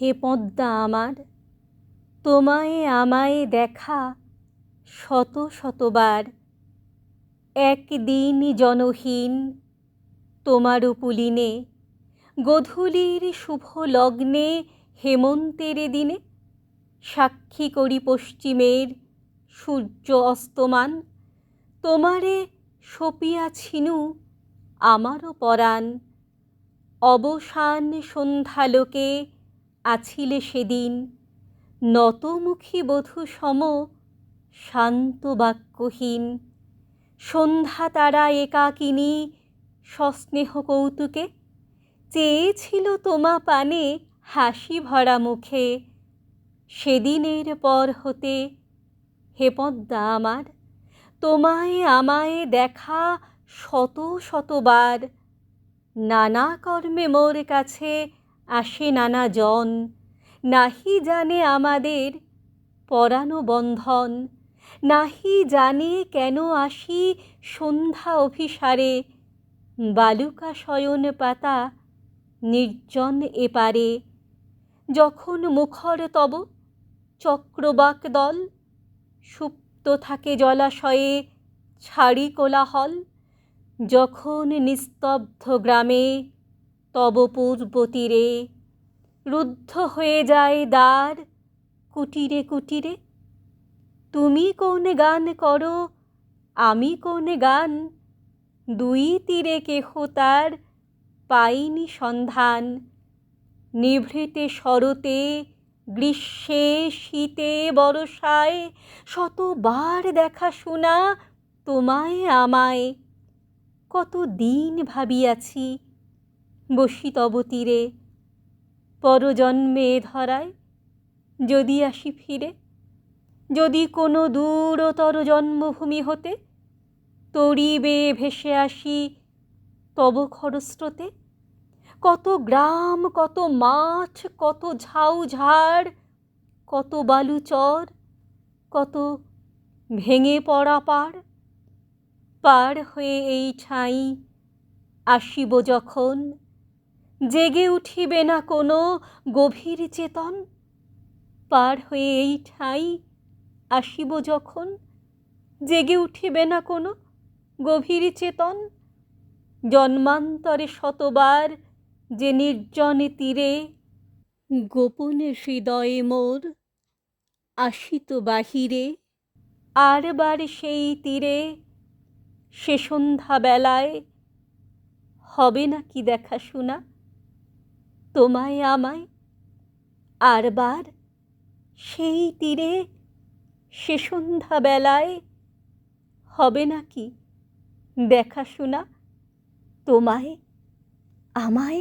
হে পদ্মা আমার, তোমায় আমায় দেখা শত শতবার। একদিন জনহীন তোমার পুলিনে গোধূলির শুভ লগ্নে, হেমন্তের দিনে। সাক্ষী করি পশ্চিমের সূর্য অস্তমান, তোমারে সপিয়াছিনু আমারও পরাণ। অবসান সন্ধ্যালোকে আছিলে সেদিন। নতমুখী বধূ সম শান্ত বাক্যহীন সন্ধ্যাতারা একাকিনী সস্নেহ কৌতুকে। চেয়েছিল তোমা পানে হাসি ভরা মুখে। সেদিনের পর হতে, হে পদ্মা আমার, তোমায় আমায় দেখা শত শতবার। নানা কর্মে মোর কাছে আসে নানা জন নাহি জানে আমাদের পরানো বন্ধন। নাহি জানে কেন আসি সন্ধ্যা অভিসারে। বালুকা শয়ন পাতা নির্জন এপারে। যখন মুখর তব চক্রবাক দল সুপ্ত থাকে জলাশয়ে ছাড়ি কোলাহল। যখন নিস্তব্ধ গ্রামে তব পূর্ব তীরে রুদ্ধ হয়ে যায় দ্বার। কুটিরে কুটিরে, তুমি কোন গান করো? আমি কোন গান? দুই তীরে কেহ তার পাইনি সন্ধান। নিভৃতে শরতে, গ্রীষ্মে শীতে বরষায়, শতবার দেখা শোনা তোমায় আমায়। কত দিন ভাবিয়াছি বসি তব তীরে। পরজন্মে ধরায়, যদি আসি ফিরে। যদি কোনো দূরতর জন্মভূমি হতে তরি বেয়ে ভেসে আসি তব খরস্রোতে। কত গ্রাম, কত মাঠ কত ঝাউঝাড় কত বালুচর কত ভেঙে পড়া পাড়। পার হয়ে এই ঠাঁই আসিব যখন জেগে উঠিবে না কোনো গভীর চেতন? পার হয়ে এই ঠাঁই আসিব যখন, জেগে উঠিবে না কোনো গভীর চেতন? জন্মান্তরে শতবার যে নির্জনে তীরে গোপনে হৃদয়ে মোর আসিত বাহিরে, আরবার সেই তীরে সে সন্ধ্যাবেলায় হবে না কি দেখা শোনা? তোমায় আমায় আরবার সেই তীরে সে সন্ধ্যাবেলায় হবে নাকি দেখাশোনা তোমায় আমায়